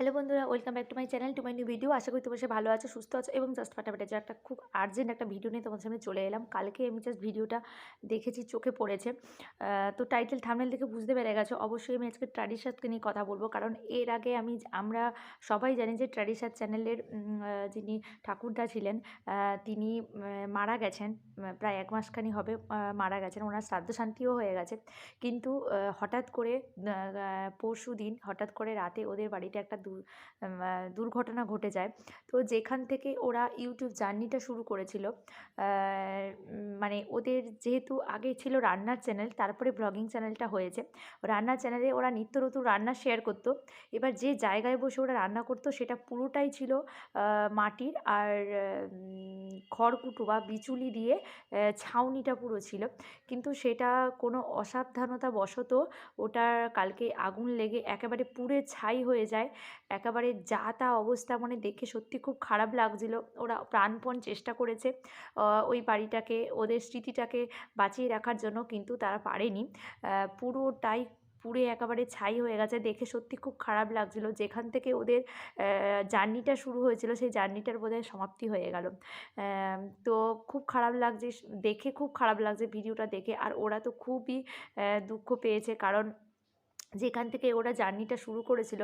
Hello বন্ধুরা welcome back to my channel to my new video আশা করি তোমার সে ভালো আছো, সুস্থ আছো এবং জাস্ট ফাটাফাটি যে একটা খুব আর্জেন্ট একটা ভিডিও নিয়ে তোমার সামনে চলে এলাম। কালকে আমি জাস্ট ভিডিওটা দেখেছি, চোখে পড়েছে। তো টাইটেল থামনেল দেখে বুঝতে পেরে গেছো। অবশ্যই আমি আজকে ট্র্যাডিশাতকে নিয়ে কথা বলব, কারণ এর আগে আমি আমরা সবাই জানি যে ট্র্যাডিশাত চ্যানেলের যিনি ঠাকুরদা ছিলেন তিনি মারা গেছেন প্রায় এক মাসখানি হবে মারা গেছেন। ওনার শ্রাদ্ধ শান্তিও হয়ে গেছে। কিন্তু হঠাৎ করে পরশু দিন হঠাৎ করে রাতে ওদের বাড়িতে একটা দুর্ঘটনা ঘটে যায়। তো যেখান থেকে ওরা ইউটিউব জার্নিটা শুরু করেছিল মানে ওদের যেহেতু আগে ছিল রান্নার চ্যানেল তারপরে ব্লগিং চ্যানেলটা হয়েছে। রান্নার চ্যানেলে ওরা নিত্য নতুন রান্না শেয়ার করতো। এবার যে জায়গায় বসে ওরা রান্না করতো সেটা পুরোটাই ছিল মাটির আর খড়কুটো বা বিচুলি দিয়ে ছাউনিটা পুরো ছিল। কিন্তু সেটা কোনো অসাবধানতা বশত ওটার কালকে আগুন লেগে একেবারে পুড়ে ছাই হয়ে যায়। একেবারে যা তা অবস্থা মানে দেখে সত্যি খুব খারাপ লাগছিল। ওরা প্রাণপণ চেষ্টা করেছে ওই বাড়িটাকে, ওদের স্মৃতিটাকে বাঁচিয়ে রাখার জন্য কিন্তু তারা পারেনি। পুরোটাই পুড়ে একেবারে ছাই হয়ে গেছে। দেখে সত্যি খুব খারাপ লাগছিল। যেখান থেকে ওদের জার্নিটা শুরু হয়েছিল, সেই জার্নিটার বোধহয় সমাপ্তি হয়ে গেল। তো খুব খারাপ লাগছে, দেখে খুব খারাপ লাগছে ভিডিওটা দেখে। আর ওরা তো খুবই দুঃখ পেয়েছে। কারণ যেখান থেকে ওরা জার্নিটা শুরু করেছিল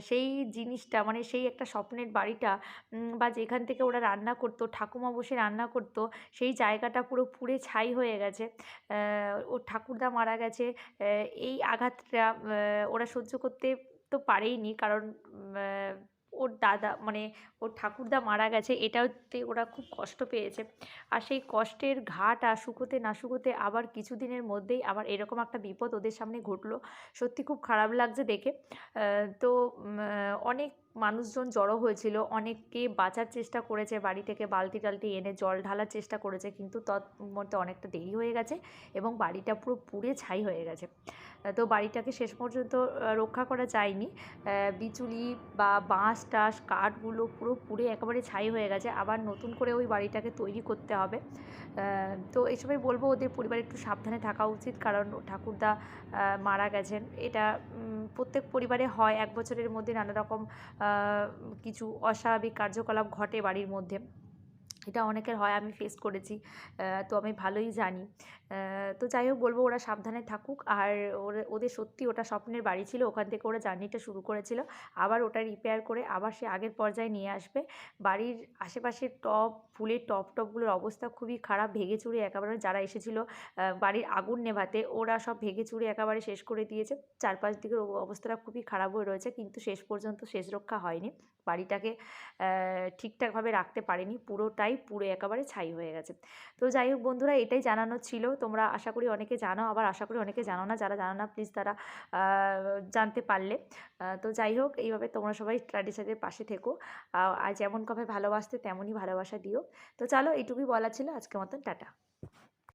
সেই জিনিসটা মানে সেই একটা স্বপ্নের বাড়িটা বা যেখান থেকে ওরা রান্না করতো, ঠাকুমা বসে রান্না করতো, সেই জায়গাটা পুরো পুড়ে ছাই হয়ে গেছে। ও ঠাকুরদা মারা গেছে এই আঘাতটা ওরা সহ্য করতে তো পারেইনি কারণ ওর দাদা মানে ওর ঠাকুরদা মারা গেছে, এটাতে ওরা খুব কষ্ট পেয়েছে। আর সেই কষ্টের ঘাটা শুকোতে না শুকোতে আবার কিছুদিনের মধ্যেই আবার এরকম একটা বিপদ ওদের সামনে ঘটলো। সত্যি খুব খারাপ লাগছে দেখে। তো অনেক মানুষজন জড়ো হয়েছিল, অনেককে বাঁচার চেষ্টা করেছে, বাড়ি থেকে বালতি টালতি এনে জল ঢালার চেষ্টা করেছে, কিন্তু তৎমধ্যে অনেকটা দেরি হয়ে গেছে এবং বাড়িটা পুরো পুড়ে ছাই হয়ে গেছে। তো বাড়িটাকে শেষ পর্যন্ত রক্ষা করা যায়নি। বিচুলি বা বাঁশ টাস কাঠগুলো পুরো পুড়ে একেবারে ছাই হয়ে গেছে। আবার নতুন করে ওই বাড়িটাকে তৈরি করতে হবে। তো এই সময় বলব, ওদের পরিবার একটু সাবধানে থাকা উচিত, কারণ ঠাকুরদা মারা গেছেন। এটা প্রত্যেক পরিবারে হয়। এক বছরের মধ্যে নানা রকম কিছু অস্বাভাবিক কার্যকলাপ ঘটে বাড়ির মধ্যে। এটা অনেকের হয়, আমি ফেস করেছি। তো আমি ভালোই জানি। তো যাই হোক, বলব ওরা সাবধানে থাকুক। আর ওরা- ওদের সত্যি ওটা স্বপ্নের বাড়ি ছিল, ওখান থেকে ওরা জার্নিটা শুরু করেছিল। আবার ওটা রিপেয়ার করে আবার সে আগের পর্যায়ে নিয়ে আসবে। বাড়ির আশেপাশের টব ফুলের টব টবগুলোর অবস্থা খুবই খারাপ, ভেঙে চুরে একেবারে যারা এসেছিল বাড়ির আগুন নেভাতে, ওরা সব ভেঙে চুরে একেবারে শেষ করে দিয়েছে। চারপাশ দিকের অবস্থাটা খুবই খারাপ হয়ে রয়েছে, কিন্তু শেষ পর্যন্ত শেষ রক্ষা হয়নি। বাড়িটাকে ঠিকঠাকভাবে রাখতে পারেনি। পুরোটাই পুড়ে একেবারে ছাই হয়ে গেছে। তো যাই হোক বন্ধুরা, এটাই জানানোর ছিল। তোমরা আশা করি অনেকে জানো, আবার আশা করি অনেকে জানো না। যারা জানো না প্লিজ তারা জানতে পারলে। তো যাই হোক, এইভাবে তোমরা সবাই ট্র্যাডিশনের পাশে থেকো। আর যেমন কবে ভালোবাসতে, তেমনই ভালোবাসা দিও। তো চলো, এইটুকুই বলা ছিল। আজকের মতন, টাটা।